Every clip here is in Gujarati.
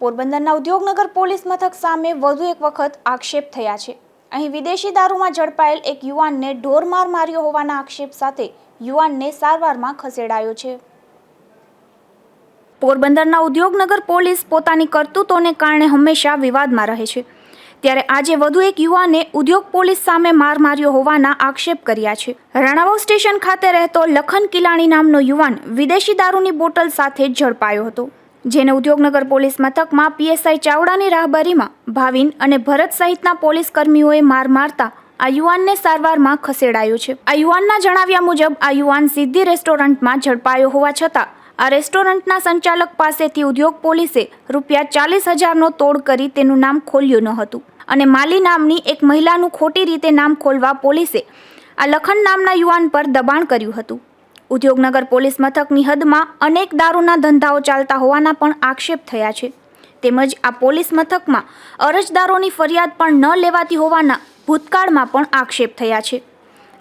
પોરબંદરના ઉદ્યોગનગર પોલીસ મથક સામે વધુ એક વખત આક્ષેપ થયા છે. અહીં વિદેશી દારૂમાં ઝડપાયેલ એક યુવાનને ઢોરમાર માર્યો હોવાના આક્ષેપ સાથે યુવાનને સારવારમાં ખસેડાયો છે. પોરબંદરના ઉદ્યોગનગર પોલીસ પોતાની કરતૂતોને કારણે હંમેશા વિવાદમાં રહે છે. ત્યારે આજે વધુ એક યુવાને ઉદ્યોગ પોલીસ સામે માર માર્યો હોવાના આક્ષેપ કર્યા છે. રાણાવાવ સ્ટેશન ખાતે રહેતો લખન કિલાણી નામનો યુવાન વિદેશી દારૂની બોટલ સાથે ઝડપાયો હતો. જેને ઉદ્યોગનગર પોલીસ મથકમાં પીએસઆઈ ચાવડાની રાહબરીમાં ભાવિન અને ભરત સહિતના પોલીસ કર્મીઓએ માર મારતા આ યુવાનને સારવારમાં ખસેડાયો છે. આ યુવાનના જણાવ્યા મુજબ, આ યુવાન સિદ્ધિ રેસ્ટોરન્ટમાં ઝડપાયો હોવા છતાં, આ રેસ્ટોરન્ટના સંચાલક પાસેથી ઉદ્યોગ પોલીસે રૂપિયા ચાલીસ હજારનો તોડ કરી તેનું નામ ખોલ્યું ન હતું. અને માલી નામની એક મહિલાનું ખોટી રીતે નામ ખોલવા પોલીસે આ લખન નામના યુવાન પર દબાણ કર્યું હતું. ઉદ્યોગનગર પોલીસ મથકની હદમાં અનેક દારૂના ધંધાઓ ચાલતા હોવાના પણ આક્ષેપ થયા છે. તેમજ આ પોલીસ મથકમાં અરજદારોની ફરિયાદ પણ ન લેવાતી હોવાના ભૂતકાળમાં પણ આક્ષેપ થયા છે.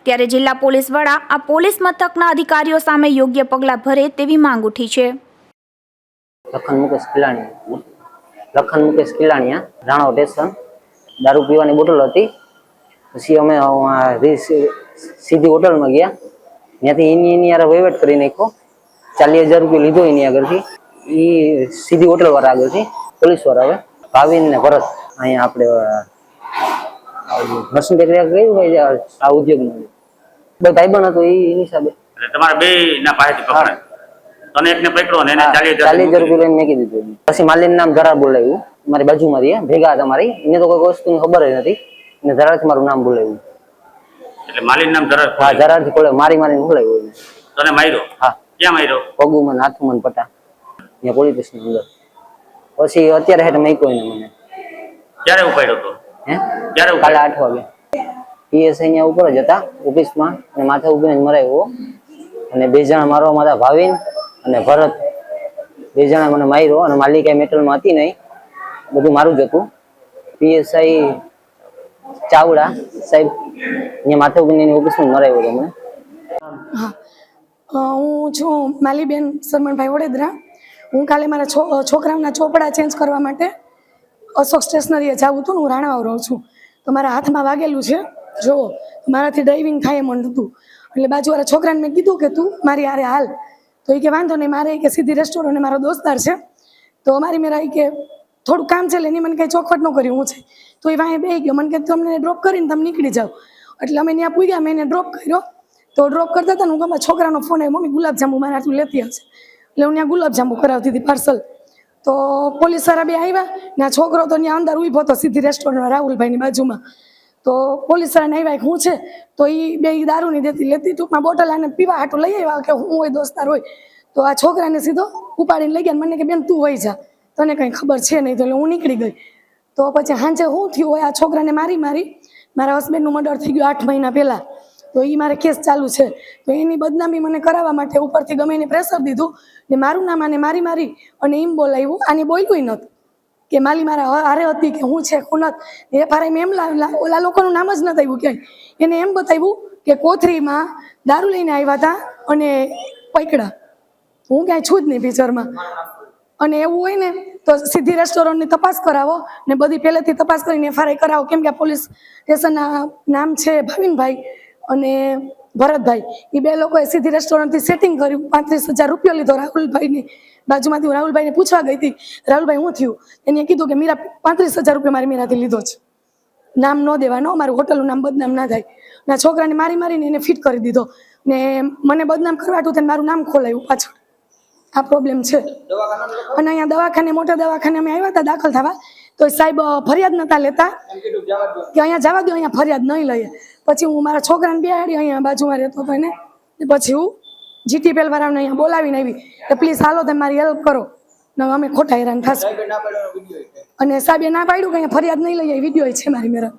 ત્યારે જિલ્લા પોલીસ વડા આ પોલીસ મથકના અધિકારીઓ સામે યોગ્ય પગલાં ભરે તેવી માંગ ઉઠી છે. લખન મુકેશ કિલાણી લખન મુકેશ કિલાણીયા, રાણો સ્ટેશન દારૂ પીવાની બોટલ હતી. પછી અમે સીધી હોટલમાં ગયા. ત્યાંથી એની એની યાર વહીવટ કરી નાખ્યો. ચાલીસ હજાર રૂપિયા લીધો એની આગળથી. એ સીધી હોટલ વાળા આગળથી પોલીસવાળા હવે. ભાવિન ને ભરત. અહીંયા આપણે મશીન ટેકરિયા કયું હોય આ ઉદ્યોગમાં બે ભાઈબંધ હતો એની હિસાબે. તમારે બે ના પાસેથી પકડાય તને એકને પકડો ને એને ચાલીસ હજાર ચાલીસ હજાર રૂપિયા લઈને મેકી દીધું પછી માલિન નામ ધરા બોલાવ્યું. મારી બાજુમાં રહે ભેગા હતા મારી. એને તો કોઈ વસ્તુની ખબર જ નથી. ને ધરાથી મારું નામ બોલાવ્યું. એટલે માલિન નામ જરા હા ધરાથી કોળે મારી મારી બોલાવ્યું હોય તને માર્યો? હા. ક્યાં માર્યો? પગુમન મને પટા. ત્યાં પોલીસ સ્ટેશન અંદર. પછી અત્યારે હેઠ મેક્યો એને મને. ક્યારે ઉપાડ્યો તો? હે? ક્યારે કાલે આઠ વાગે. પીએસ અહીંયા ઉપર જ હતા ઓફિસમાં. અને માથે ઉભીને જ મરાવ્યો અને બે જણા મારવામાં હતા ભાવિન અને ભરત. બે જણા મને માર્યો અને માલિકા મેટલમાં હતી નહીં. બધું મારું જ હતું. પીએસઆઈ ચાવડા, સાહેબ, અહીંયા માથે ઓફિસમાં મરાયો હતો મને હા. છું માલીબેન સરમણભાઈ વડોદરા. હું કાલે મારા છોકરાઓના ચોપડા ચેન્જ કરવા માટે અશોક સ્ટેશનરીએ જાવું હતું હું રાણાવાવ રહું છું. તો મારા હાથમાં વાગેલું છે. જો મારાથી ડ્રાઇવિંગ થાય એમ હતું એટલે બાજુવાળા છોકરાને મેં કીધું કે તું મારી હારે હાલ. તો એ કે વાંધો નહીં, મારે કે સીધી રેસ્ટોરન્ટ મારો દોસ્તાર છે. તો મારી મેરા કે થોડું કામ છે એની મને કંઈ ચોખવટ ન કરી, હું છે. તો એ વાંહે બે ગયો. મને કે તમને ડ્રોપ કરીને તમે નીકળી જાઓ. એટલે અમે ત્યાં પૂગ્યા, મેં એને ડ્રોપ કર્યો. તો ડ્રોપ કરતા હતા હું ગમે છોકરાનો ફોન આવ્યો. મમ્મી ગુલાબજાંબુ મારે આટલું લેતી આવશે એટલે હું ત્યાં ગુલાબજાંબુ કરાવતી હતી પાર્સલ તો પોલીસવાળા બે આવ્યા ને છોકરો તો ત્યાં અંદર ઊભો હતો સીધી રેસ્ટોરન્ટમાં રાહુલભાઈની બાજુમાં. તો પોલીસ વાળાને આવ્યા, હું છે? તો એ બે દારૂની દેતી લેતી, ટૂંકમાં બોટલ આને પીવા હાટું લઈ આવ્યા કે હું હોય, દોસ્તાર હોય. તો આ છોકરાને સીધો ઉપાડીને લઈ ગયા મને કે, બેન, તું વહી જા. તને કંઈ ખબર છે નહીં, તો એટલે હું નીકળી ગઈ. તો પછી સાંજે શું થયું હોય, આ છોકરાને મારી મારી, મારા હસબન્ડનું મર્ડર થઈ ગયું આઠ મહિના પહેલાં. તો એ મારે કેસ ચાલુ છે. તો એની બદનામી મને કરાવવા માટે ઉપરથી ગમે એને પ્રેશર દીધું ને મારું નામ આને મારી મારી અને એમ બોલાવ્યું. આને બોલ્યું નહોતું કે માલી મારા હારે હતી કે હું છે, હું નથી એ ફારે એમ ઓલા લોકોનું નામ જ નથી આવ્યું ક્યાંય. એને એમ બતાવ્યું કે કોથરીમાં દારૂ લઈને આવ્યા હતા અને પકડા. હું ક્યાંય છું જ નહીં પિક્ચરમાં. અને એવું હોય ને, તો સીધી રેસ્ટોરન્ટની તપાસ કરાવો ને બધી પહેલેથી તપાસ કરીને એફઆરઆઈ કરાવો. કેમ કે આ પોલીસ સ્ટેશનના નામ છે ભાવિનભાઈ અને ભરતભાઈ. એ બે લોકોએ સીધી રેસ્ટોરન્ટથી સેટિંગ કર્યું. પાંત્રીસ હજાર રૂપિયા લીધો રાહુલભાઈની. બાજુમાંથી હું રાહુલભાઈને પૂછવા ગઈ હતી, રાહુલભાઈ, હું થયું? એને કીધું કે, મીરા, પાંત્રીસ હજાર રૂપિયા મારી મીરાથી લીધો છે. નામ ન દેવાનો મારું હોટલનું નામ બદનામ ના થાય. ના છોકરાને મારી મારીને એને ફિટ કરી દીધો. ને મને બદનામ કરવાટું તેને મારું નામ ખોલાયું પાછળ. આ પ્રોબ્લેમ છે. અને અહીંયા દવાખાને મોટા દવાખાને અમે આવ્યા હતા દાખલ થવા. તો સાહેબ ફરિયાદ નતા લેતા કે અહીંયા જવા દો અહીંયા ફરિયાદ નહીં લઈએ. પછી હું મારા છોકરાને બેહાડી અહીંયા બાજુમાં રહેતો હતો એને. પછી હું જીટીપીએલ વાળાને અહીંયા બોલાવીને આવી. કે પ્લીઝ હાલો તમે મારી હેલ્પ કરો. ને અમે ખોટા હેરાન થશું. અને સાહેબે ના પાડ્યું કે અહીંયા ફરિયાદ નહીં લઈએ વીડિયો છે મારી મેરા